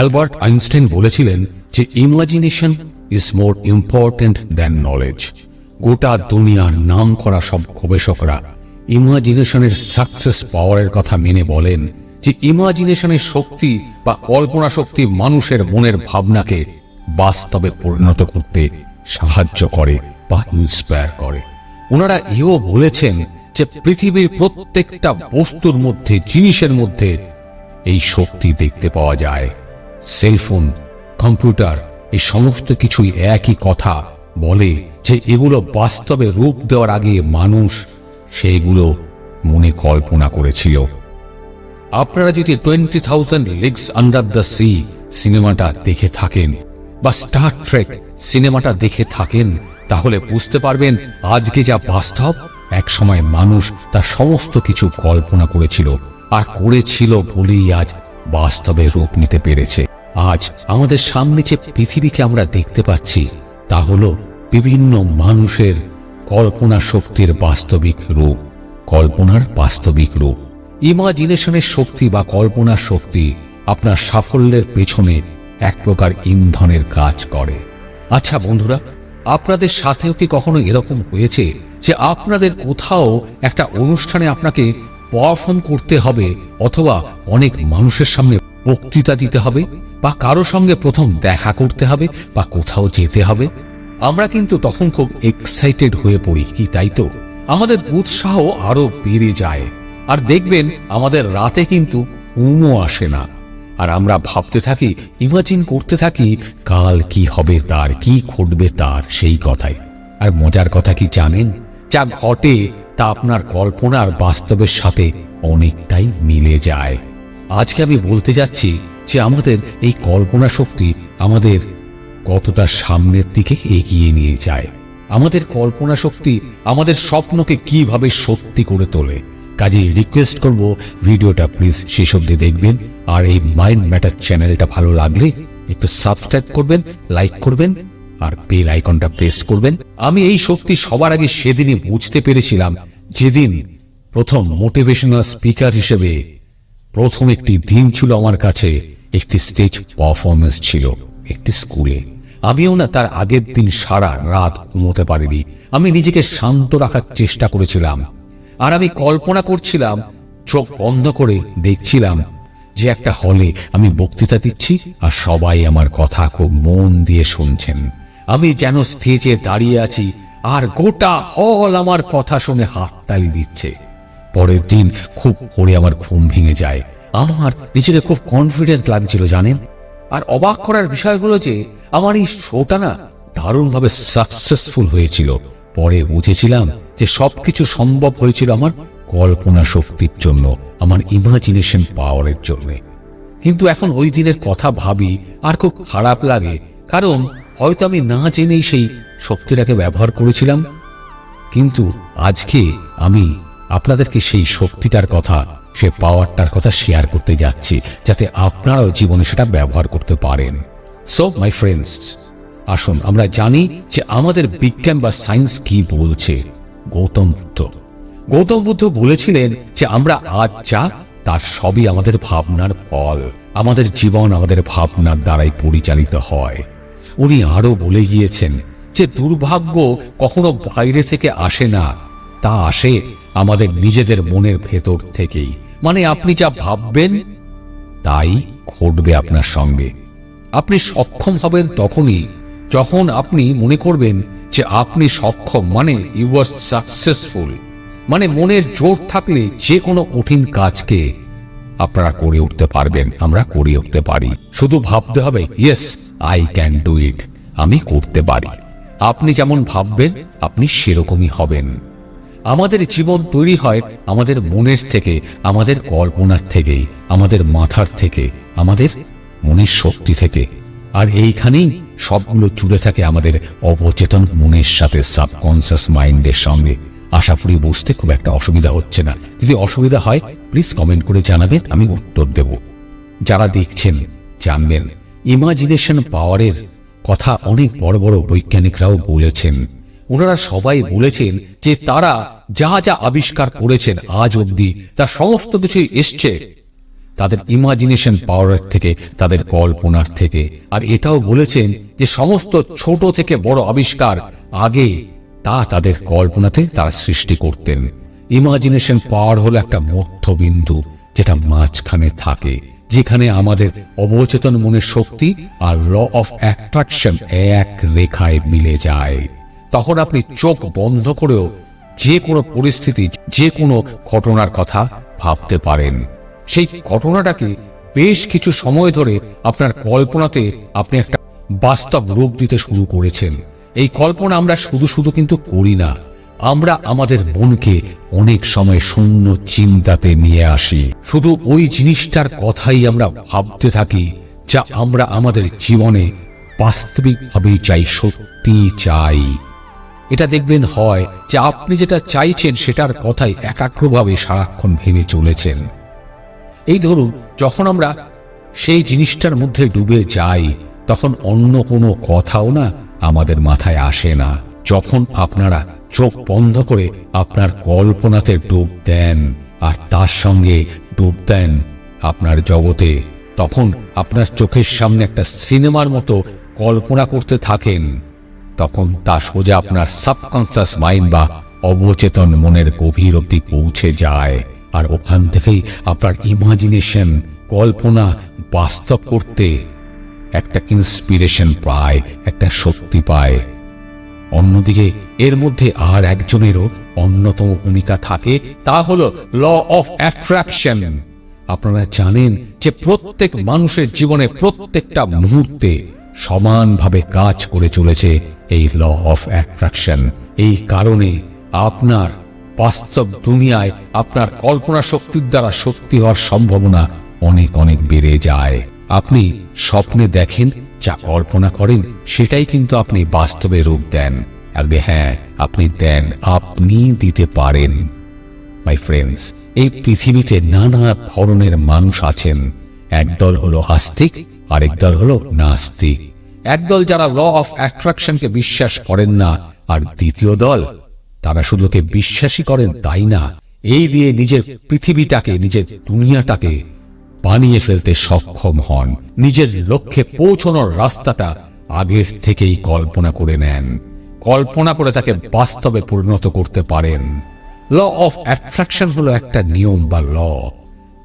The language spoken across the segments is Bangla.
অ্যালবার্ট আইনস্টাইন বলেছিলেন যে imagination is more important than knowledge. গোটা দুনিয়ার নাম করা সব গবেষকরা ইমাজিনেশনের সাকসেস পাওয়ারের কথা মেনে বলেন যে ইমাজিনেশনের শক্তি বা কল্পনা শক্তি মানুষের মনের ভাবনাকে বাস্তবে পরিণত করতে সাহায্য করে বা ইন্সপায়ার করে। ওনারা এও বলেছেন যে পৃথিবীর প্রত্যেকটা বস্তুর মধ্যে, জিনিসের মধ্যে এই শক্তি দেখতে পাওয়া যায়। সেলফোন, কম্পিউটার, এই সমস্ত কিছুই একই কথা বলে যে এগুলো বাস্তবে রূপ দেওয়ার আগে মানুষ সেইগুলো মনে কল্পনা করেছিল। আপনারা যদি twenty thousand leagues under the sea সিনেমাটা দেখে থাকেন বা স্টার ট্রেক সিনেমাটা দেখে থাকেন, তাহলে বুঝতে পারবেন আজকে যা বাস্তব, এক সময় মানুষ তার সমস্ত কিছু কল্পনা করেছিল আর করেছিল বলেই আজ বাস্তবে রূপ নিতে পেরেছে। আজ আমাদের সামনে যে পৃথিবীকে আমরা দেখতে পাচ্ছি, তা হল বিভিন্ন মানুষের কল্পনা শক্তির বাস্তবিক রূপ, কল্পনার বাস্তবিক রূপ। ইমাজিনেশনের শক্তি বা কল্পনার শক্তি আপনার সাফল্যের পেছনে এক প্রকার ইন্ধনের কাজ করে। আচ্ছা বন্ধুরা, আপনাদের সাথেও কি কখনো এরকম হয়েছে যে আপনাদের কোথাও একটা অনুষ্ঠানে আপনাকে পারফর্ম করতে হবে অথবা অনেক মানুষের সামনে বক্তৃতা দিতে হবে? বা কারও সঙ্গে প্রথম দেখা করতে হবে বা কোথাও যেতে হবে। আমরা কিন্তু তখন খুব এক্সাইটেড হয়ে পড়ি, কি তাই তো? আমাদের উৎসাহ আরও বেড়ে যায়। আর দেখবেন, আমাদের রাতে কিন্তু ঘুমও আসে না। আর আমরা ভাবতে থাকি ইমাজিন করতে থাকি, কাল কি হবে তার, কি ঘটবে তার, সেই কথাই। আর মজার কথা কি জানেন? যা ঘটে, তা আপনার কল্পনার বাস্তবের সাথে অনেকটাই মিলে যায়। আজকে আমি বলতে যাচ্ছি যে আমাদের এই কল্পনা শক্তি আমাদের কতটা সামনের দিকে এগিয়ে নিয়ে যায়। আমাদের কল্পনা শক্তি আমাদের স্বপ্নকে কীভাবে সত্যি করে তোলে। কাজে রিকোয়েস্ট করব, ভিডিওটা প্লিজ শেষ অব্দি দেখবেন। আর এই মাইন্ড ম্যাটার চ্যানেলটা ভালো লাগলে একটু সাবস্ক্রাইব করবেন লাইক করবেন, আর বেল আইকনটা প্রেস করবেন। আমি এই শক্তি সবার আগে সেদিনই বুঝতে পেরেছিলাম, যেদিন প্রথম মোটিভেশনাল স্পিকার হিসেবে প্রথম একটি দিন ছিল আমার কাছে। একটি স্টেজ পারফরমেন্স ছিল, একটি স্কুলে আমিও না তার আগের দিন সারা রাত ঘুমোতে পারিনি। আমি নিজেকে শান্ত রাখার চেষ্টা করেছিলাম। আর আমি কল্পনা করছিলাম, চোখ বন্ধ করে দেখছিলাম যে একটা হলে আমি বক্তৃতা দিচ্ছি আর সবাই আমার কথা খুব মন দিয়ে শুনছেন। আমি যেন স্টেজে দাঁড়িয়ে আছি আর গোটা হল আমার কথা শুনে হাততালি দিচ্ছে। পরের দিন খুব পরে আমার ঘুম ভেঙে যায়। আমার নিজেকে খুব কনফিডেন্ট লাগছিল, জানেন? আর অবাক করার বিষয় হলো যে, আমার এই শোটা না দারুণভাবে সাকসেসফুল হয়েছিল। পরে বুঝেছিলাম যে সবকিছু সম্ভব হয়েছিল আমার কল্পনা শক্তির জন্য, আমার ইমাজিনেশন পাওয়ারের জন্য। কিন্তু এখন ওই দিনের কথা ভাবি, আর খুব খারাপ লাগে, কারণ হয়তো আমি না জেনেই সেই শক্তিটাকে ব্যবহার করেছিলাম। কিন্তু আজকে আমি আপনাদেরকে সেই শক্তিটার কথা সে পাওয়ারটার কথা শেয়ার করতে যাচ্ছি, যাতে আপনারাও জীবনে সেটা ব্যবহার করতে পারেন। সো মাই ফ্রেন্ডস আসুন, আমরা জানি যে আমাদের বিজ্ঞান বা সায়েন্স কি বলছে। গৌতম বুদ্ধ। গৌতম বুদ্ধ বলেছিলেন যে আমরা আজ যা, তার সবই আমাদের ভাবনার ফল। আমাদের জীবন আমাদের ভাবনার দ্বারাই পরিচালিত হয়। উনি আরও বলে গিয়েছেন যে দুর্ভাগ্য কখনো বাইরে থেকে আসে না, তা আসে আমাদের নিজেদের মনের ভেতর থেকেই। মানে আপনি যা ভাববেন, তাই ঘটবে আপনার সঙ্গে। আপনি সক্ষম হবেন তখনই, যখন আপনি মনে করবেন যে আপনি সক্ষম মানে ইউ আর সাকসেসফুল মানে মনের জোর থাকলে যে কোনো কঠিন কাজকে আপনারা করে উঠতে পারবেন, আমরা করে উঠতে পারি। শুধু ভাবতে হবে yes I can do it আমি করতে পারি। আপনি যেমন ভাববেন, আপনি সেরকমই হবেন। আমাদের জীবন তৈরি হয় আমাদের মনের থেকে, আমাদের কল্পনার থেকে, আমাদের মাথার থেকে, আমাদের মনের শক্তি থেকে। আর এইখানেই সবগুলো জুড়ে থাকে আমাদের অবচেতন মনের সাথে সাবকনসিয়াস মাইন্ডের সঙ্গে। আশা করি বুঝতে খুব একটা অসুবিধা হচ্ছে না। যদি অসুবিধা হয় প্লিজ কমেন্ট করে জানাবেন, আমি উত্তর দেব। যারা দেখছেন, জানবেন। ইমাজিনেশন পাওয়ারের কথা অনেক বড় বড় বৈজ্ঞানিকরাও বলেছেন। ওনারা সবাই বলেছেন যে তারা যা যা আবিষ্কার করেছেন আজ অবধি, তা সমস্ত কিছুই এসছে। তাদের ইমাজিনেশন পাওয়ারের থেকে, তাদের কল্পনার থেকে। আর এটাও বলেছেন যে সমস্ত ছোট থেকে বড় আবিষ্কার আগে তা তাদের কল্পনাতে তারা সৃষ্টি করতেন। ইমাজিনেশন পাওয়ার হলো একটা মধ্যবিন্দু, যেটা মাঝখানে থাকে, যেখানে আমাদের অবচেতন মনের শক্তি আর ল অফ অ্যাট্রাকশন এক রেখায় মিলে যায়। তখন আপনি চোখ বন্ধ করেও যে কোনো পরিস্থিতি, যে কোনো ঘটনার কথা ভাবতে পারেন। সেই ঘটনাটাকে বেশ কিছু সময় ধরে আপনার কল্পনাতে আপনি একটা বাস্তব রূপ দিতে শুরু করেছেন। এই কল্পনা আমরা শুধু শুধু কিন্তু করি না, আমরা আমাদের মনকে অনেক সময় শূন্য চিন্তাতে নিয়ে আসি। শুধু ওই জিনিসটার কথাই আমরা ভাবতে থাকি, যা আমরা আমাদের জীবনে বাস্তবিকভাবেই চাই সত্যি চাই। এটা দেখবেন হয় যে আপনি যেটা চাইছেন সেটার কথাই একাগ্রভাবে সারাক্ষণ ভেবে চলেছেন। এই ধরুন, যখন আমরা সেই জিনিসটার মধ্যে ডুবে যাই, তখন অন্য কোনো কথাও না আমাদের মাথায় আসে না। যখন আপনারা চোখ বন্ধ করে আপনার কল্পনাতে ডুব দেন আর তার সঙ্গে ডুব দেন আপনার জগতে, তখন আপনার চোখের সামনে একটা সিনেমার মতো কল্পনা করতে থাকেন। তখন তা সোজা আপনার সাবকনসিয়াস মাইন্ড বা অবচেতন মনের গভীর অব্দি পৌঁছে যায়। আর ওখান থেকেই আপনার ইমাজিনেশন কল্পনা বাস্তব করতে একটা ইন্সপিরেশন পায়, একটা শক্তি পায়। অন্যদিকে এর মধ্যে আর একজনেরও অন্যতম ভূমিকা থাকে, তা হলো ল অফ অ্যাট্রাকশন আপনারা জানেন যে প্রত্যেক মানুষের জীবনে প্রত্যেকটা মুহূর্তে সমানভাবে কাজ করে চলেছে এই ল অফ অ্যাট্রাকশন এই কারণে আপনার বাস্তব দুনিয়ায় আপনার কল্পনা শক্তির দ্বারা সত্যি হওয়ার সম্ভাবনা অনেক অনেক বেড়ে যায়। আপনি স্বপ্নে দেখেন, যা কল্পনা করেন, সেটাই কিন্তু আপনি বাস্তবে রূপ দেন। আগে হ্যাঁ আপনি দেন, আপনি দিতে পারেন। মাই ফ্রেন্ডস এই পৃথিবীতে নানা ধরনের মানুষ আছেন। একদল হলো আস্তিক আরেক দল হলো নাস্তিক। একদল যারা ল অফ অ্যাট্রাকশনকে বিশ্বাস করেন না, আর দ্বিতীয় দল, তারা শুধুকে বিশ্বাসী করেন তাই না। এই দিয়ে নিজের পৃথিবীটাকে, নিজের দুনিয়াটাকে বানিয়ে ফেলতে সক্ষম হন। নিজের লক্ষ্যে পৌঁছানোর রাস্তাটা আগের থেকেই কল্পনা করে নেন। কল্পনা করে তাকে বাস্তবে পরিণত করতে পারেন। ল অফ অ্যাট্রাকশন হলো একটা নিয়ম বা ল।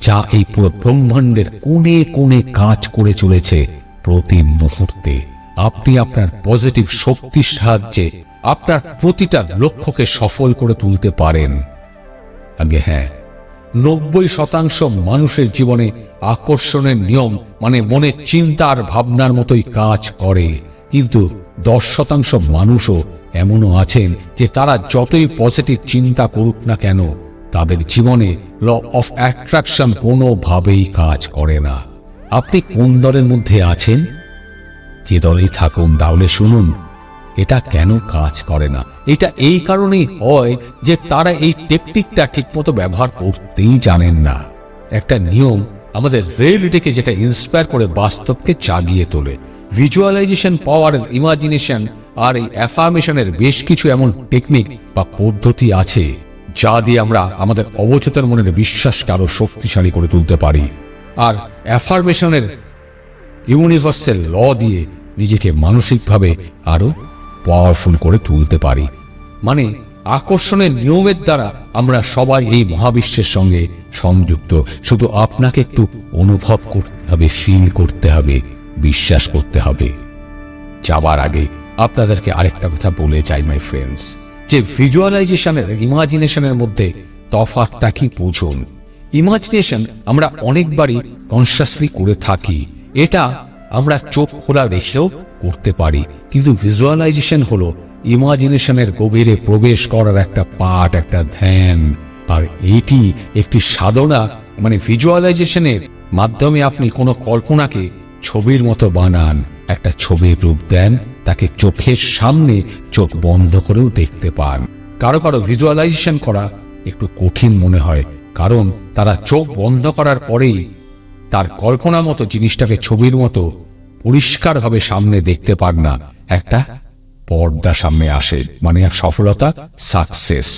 যা এই পুরো ব্রহ্মাণ্ডের কোণে কোণে কাজ করে চলেছে প্রতি মুহূর্তে। আপনি আপনার পজিটিভ শক্তির সাহায্যে আপনার প্রতিটা লক্ষ্যকে সফল করে তুলতে পারেন। আগে হ্যাঁ নব্বই শতাংশ মানুষের জীবনে আকর্ষণের নিয়ম মানে মনের চিন্তা আর ভাবনার মতোই কাজ করে। কিন্তু দশ শতাংশ মানুষও এমনও আছেন যে তারা যতই পজিটিভ চিন্তা করুক না কেন তাদের জীবনে ল অফ অ্যাট্রাকশন কোনোভাবেই কাজ করে না। আপনি কোন দলের মধ্যে আছেন? যে দলেই থাকুন, তাহলে শুনুন, এটা কেন কাজ করে না? এটা এই কারণেই হয় যে তারা এই টেকনিকটা ঠিকমতো ব্যবহার করতেই জানেন না। একটা নিয়ম আমাদের রিয়েলিটিকে যেটা ইন্সপায়ার করে বাস্তবকে জাগিয়ে তোলে। ভিজুয়ালাইজেশন পাওয়ার ইমাজিনেশন আর এই অ্যাফার্মেশনের বেশ কিছু এমন টেকনিক বা পদ্ধতি আছে। যা দিয়ে আমরা আমাদের অবচেতন মনের বিশ্বাসকে আরও শক্তিশালী করে তুলতে পারি। আর অ্যাফার্মেশনের ইউনিভার্সাল ল দিয়ে নিজেকে মানসিকভাবে আরও পাওয়ারফুল করে তুলতে পারি। মানে আকর্ষণের নিয়মের দ্বারা আমরা সবাই এই মহাবিশ্বের সঙ্গে সংযুক্ত। শুধু আপনাকে একটু অনুভব করতে হবে ফিল করতে হবে, বিশ্বাস করতে হবে। যাবার আগে আপনাদেরকে আরেকটা কথা বলে চাই মাই ফ্রেন্ডস যে ভিজুয়ালাইজেশনের ইমাজিনেশনের মধ্যে তফাৎটা কি বুঝুন? ইমাজিনেশন আমরা অনেকবারই কনসিয়াসলি করে থাকি। এটা আমরা চোখ খোলা রেখেও করতে পারি। কিন্তু ভিজুয়ালাইজেশন হলো ইমাজিনেশনের গভীরে প্রবেশ করার একটা পাঠ, একটা ধ্যান। আর এটি একটি সাধনা মানে ভিজুয়ালাইজেশনের মাধ্যমে আপনি কোনো কল্পনাকে ছবির মতো বানান। একটা ছবির রূপ দেন, তাকে চোখের সামনে চোখ বন্ধ করেও দেখতে পান। কারও কারও ভিজুয়ালাইজেশন করা একটু কঠিন মনে হয়, কারণ তারা চোখ বন্ধ করার পরেই তার কল্পনা মতো জিনিসটাকে ছবির মতো পরিষ্কারভাবে সামনে দেখতে পান না। একটা পর্দা সামনে আসে মানে এক সফলতা সাকসেস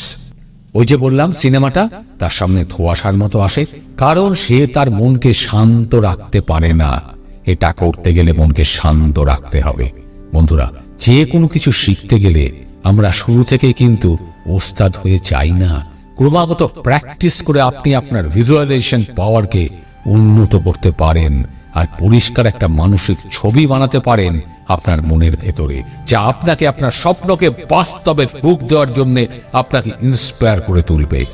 ওই যে বললাম, সিনেমাটা তার সামনে ধোয়াশার মতো আসে, কারণ সে তার মনকে শান্ত রাখতে পারে না। এটা করতে গেলে মনকে শান্ত রাখতে হবে। বন্ধুরা যে কোনো কিছু শিখতে গেলে আমরা শুরু থেকে কিন্তু ওস্তাদ হয়ে চাই না। ক্রমাগত প্র্যাকটিস করে আপনি আপনার ভিজুয়ালাইজেশন পাওয়ারকে উন্নত করতে পারেন আর পরিষ্কার একটা মানসিক ছবি বানাতে পারেন আপনার মনের ভেতরে, যা আপনাকে আপনার স্বপ্নকে বাস্তবে রূপ দেওয়ার জন্য আপনাকে ইন্সপায়ার করে তুলবে।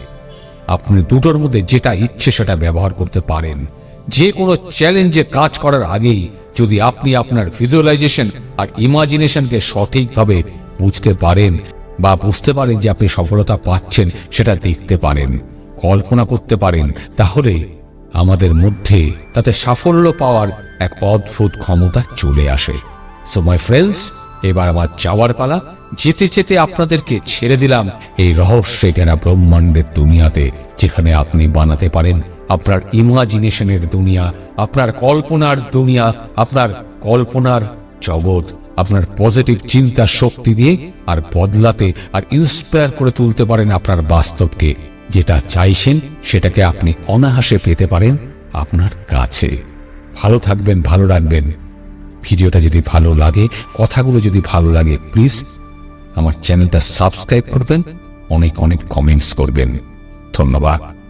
আপনি দুটোর মধ্যে যেটা ইচ্ছে সেটা ব্যবহার করতে পারেন। যে কোনো চ্যালেঞ্জে কাজ করার আগেই যদি আপনি আপনার ভিজুয়ালাইজেশন আর ইমাজিনেশনকে সঠিকভাবে বুঝতে পারেন বা বুঝতে পারেন যে আপনি সফলতা পাচ্ছেন, সেটা দেখতে পারেন, কল্পনা করতে পারেন, তাহলে আমাদের মধ্যে তাতে সাফল্য পাওয়ার এক অদ্ভুত ক্ষমতা চলে আসে। সো মাই ফ্রেন্ডস এবার আমার যাওয়ার পালা। যেতে যেতে আপনাদেরকে ছেড়ে দিলাম এই রহস্যে কেনা ব্রহ্মাণ্ডের দুনিয়াতে, যেখানে আপনি বানাতে পারেন আপনার ইমাজিনেশনের দুনিয়া, আপনার কল্পনার দুনিয়া, আপনার কল্পনার জগৎ, আপনার পজিটিভ চিন্তার শক্তি দিয়ে আর বদলাতে আর ইন্সপায়ার করে তুলতে পারেন আপনার বাস্তবকে। যেটা চাইছেন সেটাকে আপনি অনাহাসে পেতে পারেন আপনার কাছে। ভালো থাকবেন, ভালো রাখবেন। ভিডিওটা যদি ভালো লাগে, কথাগুলো যদি ভালো লাগে প্লিজ আমার চ্যানেলটা সাবস্ক্রাইব করবেন, অনেক অনেক কমেন্টস করবেন। ধন্যবাদ।